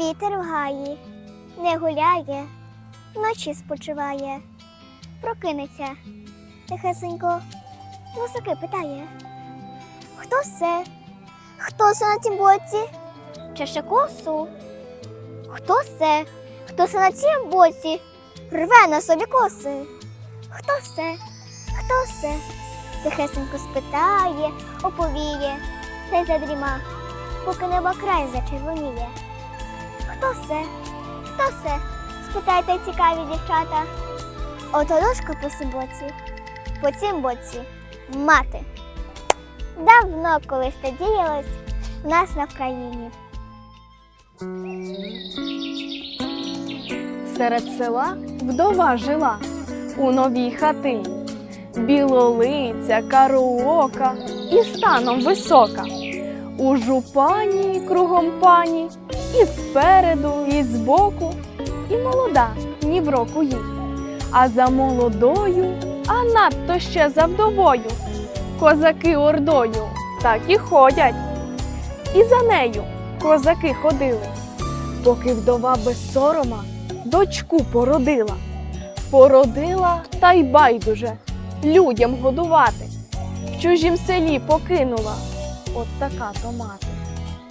Вітер в гаї, не гуляє, вночі спочиває. Прокинеться, тихесенько, гусаки питає. Хто це? Хто це на тім боці? Чеше косу. Хто це? Хто це на тім боці? Рве на собі коси. Хто це? Хто це? Тихесенько спитає, оповіє, та й задріма, поки небо край зачервоніє. Хто це? Хто це? спитайте цікаві дівчата. Ото дошка по цім боці, по цім боці мати. Давно колись це діялось в нас на Вкраїні. Серед села вдова жила у новій хатині. Білолиця, кароока і станом висока. У жупані кругом пані, і спереду, і збоку, і молода, ні в року їй. А за молодою, а надто ще за вдовою. Козаки ордою так і ходять. І за нею козаки ходили поки вдова без сорома дочку породила. Породила та й байдуже людям годувати. В чужім селі покинула. От така то мати.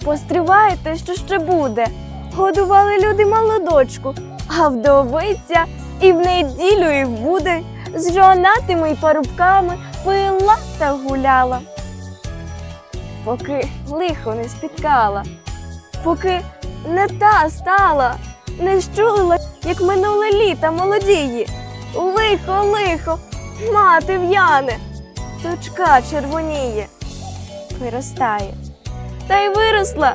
Постривайте, що ще буде. Годували люди молодочку, а вдовиця і в неділю, і в будень з жонатими й парубками пила та гуляла. Поки лихо не спіткала, поки не та стала, не щулила, як минуле літа молодії. Лихо, лихо, мати в'яне, дочка червоніє, виростає. Та й виросла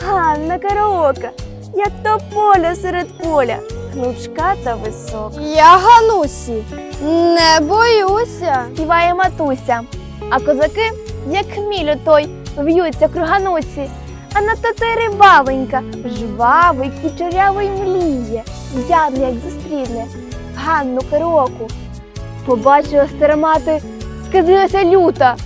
Ганна караока, як то поля серед поля, гнучка та висока. Я Ганусі, не боюся. Співає матуся, а козаки, як хміль той, в'ються круганусі. А на татері бабонька, жвавий, кучерявий мліє, ясно, як зустріне Ганну караоку. Побачила стара мати, сказилася люта.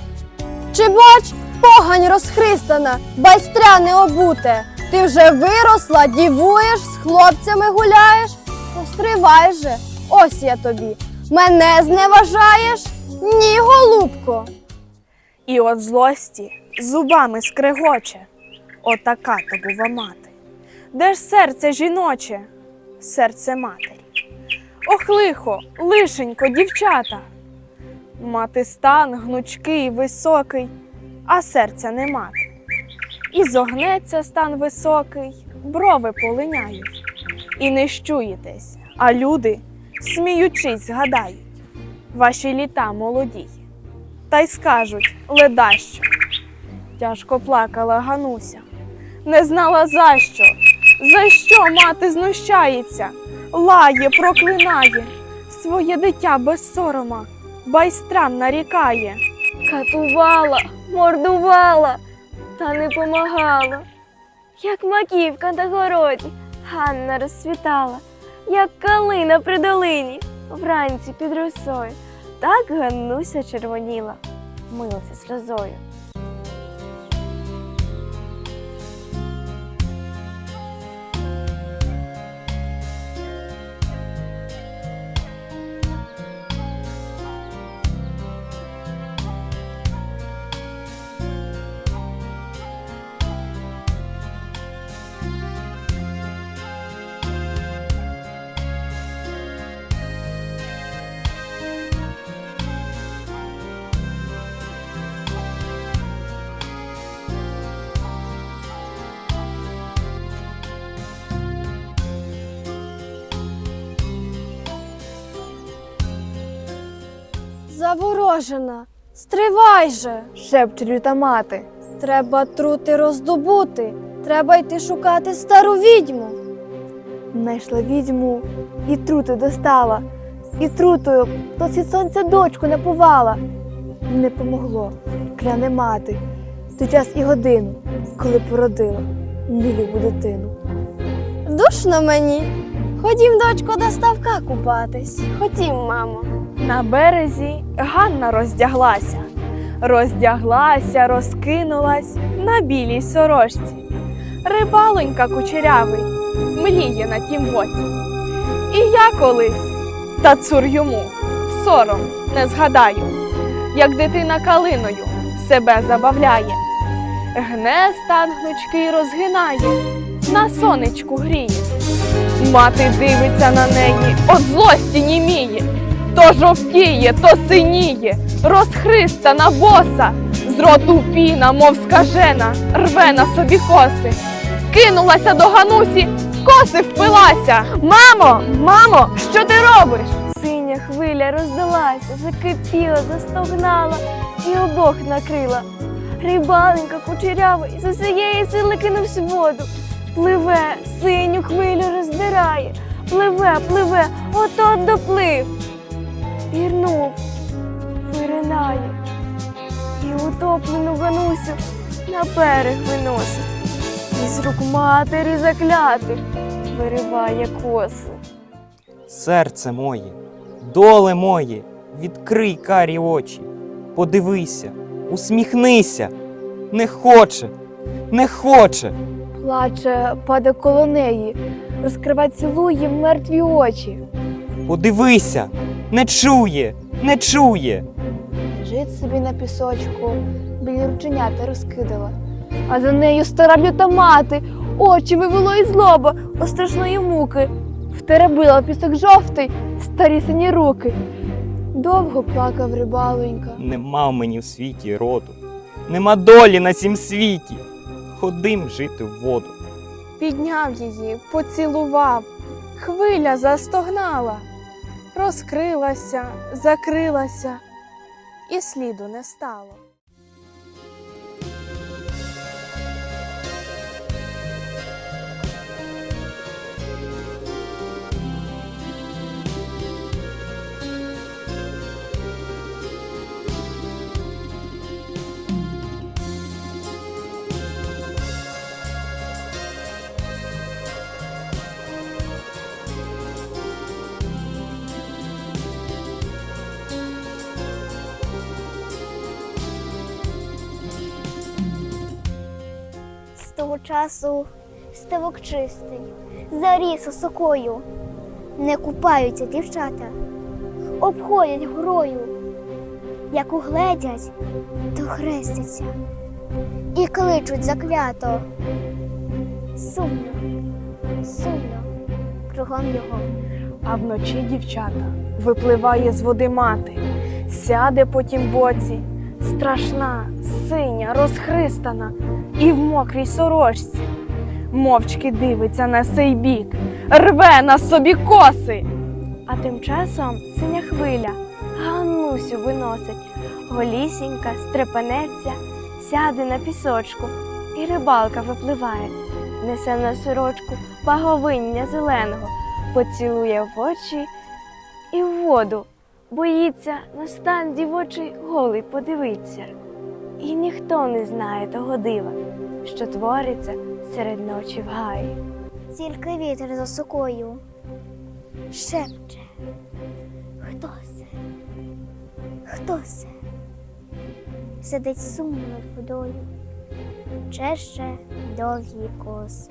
Чи бач, погань розхристана, байстря не обуте. Ти вже виросла, дівуєш, з хлопцями гуляєш. Постривай же, ось я тобі. Мене зневажаєш? Ні, голубко. І от злості зубами скрегоче. Отака то бува мати. Де ж серце жіноче, серце матері? Ох, лихо, лишенько, дівчата. Мати стан гнучкий, високий, а серця не мати. І зогнеться стан високий, брови полиняють. І не щуєтесь, а люди, сміючись, згадають ваші літа молоді. Та й скажуть ледащо. Тяжко плакала Гануся, не знала за що, за що мати знущається, лає, проклинає, своє дитя без сорома, байстрам нарікає. Катувала, мордувала, та не помагала. Як маківка на городі, Ганна розсвітала, як калина при долині, вранці під росою. Так Ганнуся червоніла, милася сльозою. Заворожена, стривай же. Шепче люта мати. Треба трути роздобути. Треба йти шукати стару відьму. Знайшла відьму і трути достала, і трутою до світ сонця дочку напувала. Не помогло, кляне мати, той час і годину, коли породила нелюбу дитину. Душно мені. Ходім, дочко, до ставка купатись. Хотім, мамо. На березі Ганна роздяглася, роздяглася, розкинулась на білій сорочці. Рибалонька кучерявий мліє на тім боці. І я колись, та цур йому, сором не згадаю, як дитина калиною себе забавляє, гне стан гнучки розгинає, на сонечку гріє. Мати дивиться на неї, от злості німіє, то жовтіє, то синіє, розхристана боса, з роту піна, мов скажена, рве на собі коси. Кинулася до Ганусі, в коси впилася. Мамо, мамо, що ти робиш? Синя хвиля роздалася, закипіла, застогнала і обох накрила. Рибаленька кучерява із усієї сили кинувся в воду. Пливе, синю хвилю роздирає, пливе, пливе, от-от доплив. Пірнув, виринає, і утоплену Ганусю на берег виносить. Із рук матері заклятих вириває коси. Серце моє, доле моє, відкрий карі очі, подивися, усміхнися, не хоче, не хоче. Плаче, паде коло неї, розкрива цілує мертві очі. Подивися, не чує, не чує. Лежить собі на пісочку, білі рученята розкидала. А за нею стара люта мати, очі вивело із лоба, у страшної муки. Втеребила в пісок жовтий, старі сині руки. Довго плакав рибалонька. Нема в мені в світі роду, нема долі на сім світі. Ходим жити в воду. Підняв її, поцілував, хвиля застогнала, розкрилася, закрилася, і сліду не стало. Того часу ставок чистий, заріс осокою. Не купаються дівчата, обходять горою. Як угледять, то хрестяться і кличуть заклято. Сумно, сумно кругом його. А вночі дівчата випливає з води мати, сяде по тім боці, страшна, синя, розхристана і в мокрій сорочці. Мовчки дивиться на сей бік, рве на собі коси. А тим часом синя хвиля Ганусю виносить, голісінька стрепенеться, сяде на пісочку, і рибалка випливає, несе на сорочку баговиння зеленого поцілує в очі і в воду, боїться на стан дівочий голий подивиться. І ніхто не знає того дива, що твориться серед ночі в гаї. Тільки вітер за сокою шепче. Хто це? Хто це? Сидить сумно над водою, чеще довгі коси.